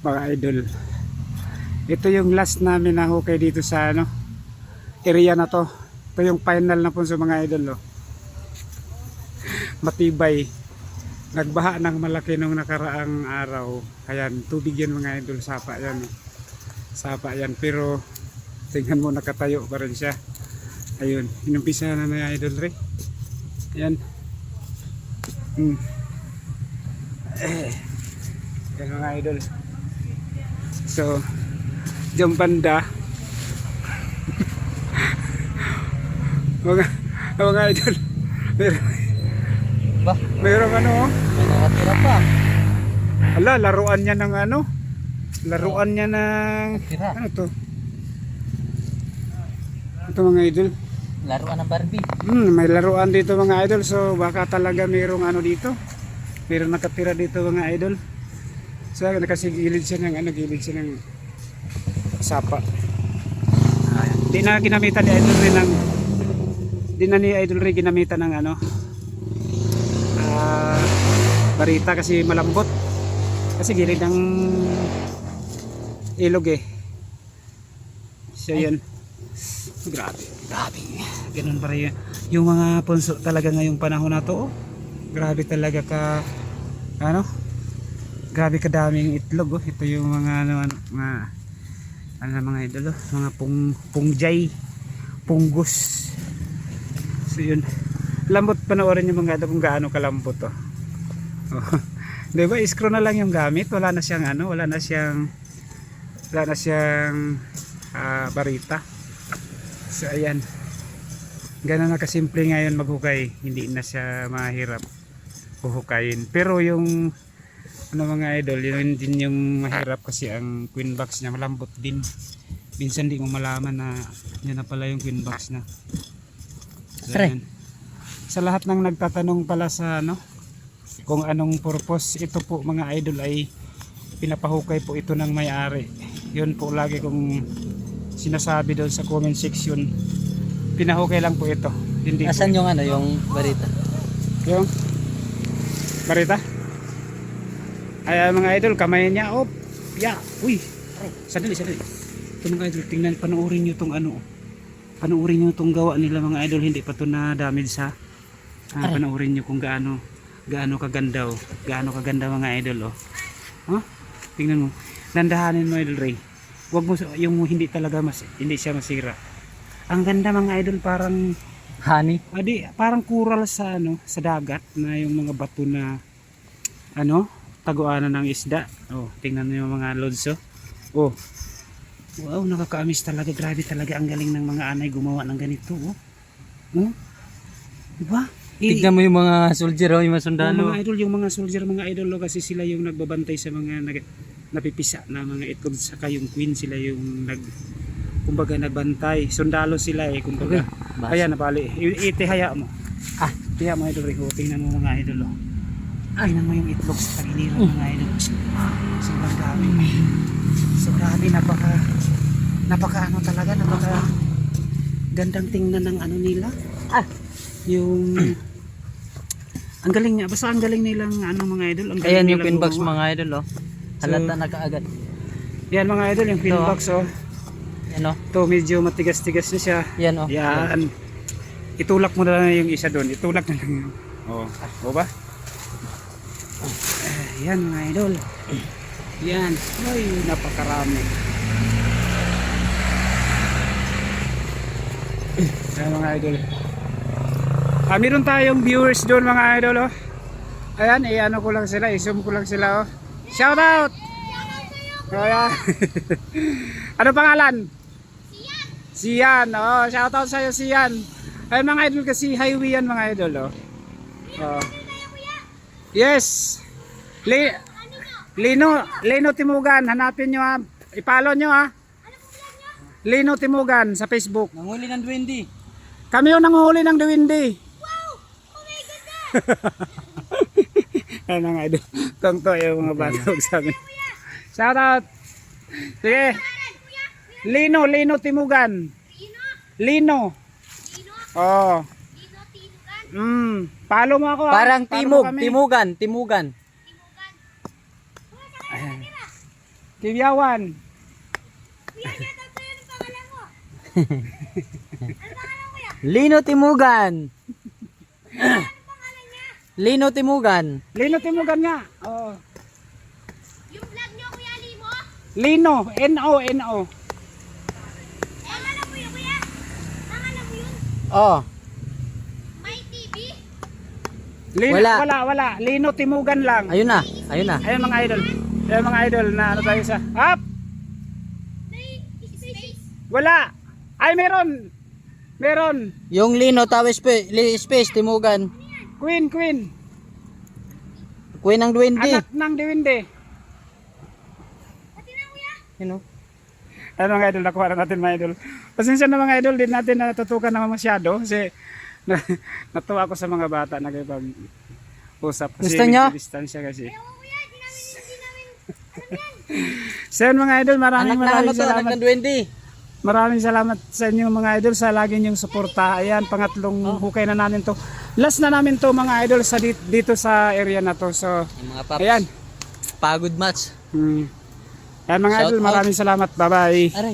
mga idol. Ito yung last namin na hukay dito sa ano area na to. Ito yung final na po sa mga idol. Oh. Matibay. Nagbaha ng malaki nung nakaraang araw. Ayan, tubig yan mga idol. Sapa yan. oh. Sapa yan. Pero tingnan mo nakatayo pa rin siya. Ayun, inumpisa na na idol re. Ayan. Hmm. Eh. Yan mga idol. So, dyan banda. mga, mga idol. Meron, Ba, meron ano oh. may nakatira pa. Ala, laruan niya ng ano? Laruan niya ng... Tira. Ano to? Ito mga idol. Laruan ng Barbie. Hmm, may laruan dito mga idol. So baka talaga mayroong ano dito. Mayroong nakatira dito mga idol. So nakasigilid siya ng ano, gilid siya ng sapa. Ayan. Di na ginamitan ni idol rin ng di na ni idol rin ginamitan ng ano ah, barita kasi malambot. Kasi gilid ng ilog eh. So yun. Grabe, grabe. Ganun pa rin. Yung mga punso talaga ngayong panahon na to, oh. grabe talaga ka, ano, grabe kadaming itlog. Oh. Ito yung mga, ano, ano, mga, ano mga idol, oh. mga pung, pungjay, punggus. So yun. Lambot panoorin yung mga idol kung gaano kalambot. Oh. Di ba, iskro na lang yung gamit. Wala na siyang ano, wala na siyang, wala na siyang ah, barita. So ayan. Ganun na kasimple ngayon maghukay. Hindi na siya mahirap huhukayin. Pero yung ano mga idol, yun din yung mahirap kasi ang queen box niya malambot din. Minsan di mo malaman na yun na pala yung queen box na. So, Pre. ayan. Sa lahat ng nagtatanong pala sa ano kung anong purpose ito po mga idol ay pinapahukay po ito ng may-ari. Yun po lagi kong sinasabi doon sa comment section pinahukay lang po ito hindi po Asan yung ano, yung barita? yung barita ay ah, mga idol kamay niya op ya uy sandali sandali ito mga idol tingnan panoorin nyo tong ano panoorin nyo tong gawa nila mga idol hindi pa to na damage sa ah, Aray. panoorin nyo kung gaano gaano kaganda oh. gaano kaganda mga idol oh huh? tingnan mo dandahanin mo idol Ray wag mo sa- yung hindi talaga mas hindi siya masira ang ganda mga idol parang Honey. Adi, parang kural sa ano, sa dagat na yung mga bato na ano, taguanan ng isda. Oh, tingnan niyo yung mga lodso. Oh. Wow, nakakaamis talaga. Grabe talaga ang galing ng mga anay gumawa ng ganito, oh. Oh. Diba? Tignan mo yung mga soldier, oh, yung mga yung sundalo. mga idol, yung mga soldier, mga idol, oh, kasi sila yung nagbabantay sa mga nag, napipisa na mga itlog saka yung queen sila yung nag kumbaga nagbantay sundalo sila eh kumbaga Basta. Ayan, napali. Itihaya mo. Ah, tiya mga idol. Tingnan mo mga idol. Oh. Tingnan mo yung itlog sa tagiliran mga idol. Sobrang dami. So grabe, napaka napaka ano talaga, napaka gandang tingnan ng ano nila. Ah. Yung ang galing niya, basta ang galing nilang ano mga idol. Ang galing Ayan yung nilang pin box gumawa. mga idol, oh. Halata na kaagad. Yan mga idol, yung pin Ito, oh. box oh. Yan, oh. To medyo matigas-tigas na siya. Yan, oh. Yan. Itulak mo na lang yung isa doon. Itulak na lang yung... Oo. Oh. O ba? Eh, yan mga idol. Yan. Ay, napakarami. Yan mga idol. Ah, meron tayong viewers doon mga idol oh. Ayan, i-ano ko lang sila, i-zoom ko lang sila oh. Shout out! Ayan. ano pangalan? Siyan, oh, shout out sa'yo Siyan. Ay mga idol kasi highway yan mga idol, oh. oh. Yes. Le Lino, Lino Timugan, hanapin nyo ha. Ipalo nyo ha. Lino Timugan sa Facebook. Nanguli ng duwende. Kami yung nanguhuli ng Duwindi. Wow! Ano mga idol. Tongto yung mga bata sa amin. Shout out. Sige. Lino, Lino Timugan. Lino. Oh. Mm, palo mo ako. ha? Parang timog, timugan, timugan. Ayan. Kiwiyawan. Lino Timugan. Lino Timugan. Lino Timugan nga. Oo. Yung vlog niyo, Kuya Limo? Lino. N-O-N-O. Eh, ang alam mo yun, Kuya? Ang alam mo yun? Oh, May TV? Lino, Wala. wala, wala. Lino Timugan lang. ayun na. Ayun na. Ayun mga idol. Ayun mga idol na ano tayo sa... Up! Wala! Ay, meron! Meron! Yung Lino Tawes Space, Space Timugan. Queen, Queen! Queen ng Duwende. Anak ng na, Kuya? Yun oh. Ano mga idol, nakuha na natin mga idol. Pasensya na mga idol, din natin natutukan naman masyado kasi na, natuwa ako sa mga bata na kapag usap. Kasi Gusto nyo? distansya kasi. Oo, Kuya, di namin, di namin. So yun mga idol, maraming Anak ng ano maraming anak salamat. ng Duwende. Maraming salamat sa inyo mga idol sa lagi niyong suporta. Ayan, pangatlong Oh. hukay na namin to. Last na namin to mga idol sa dito, dito sa area na to. So, Yung mga paps. ayan. Pagod match. Hmm. Ayan mga Shout idol, out. maraming salamat. Bye-bye.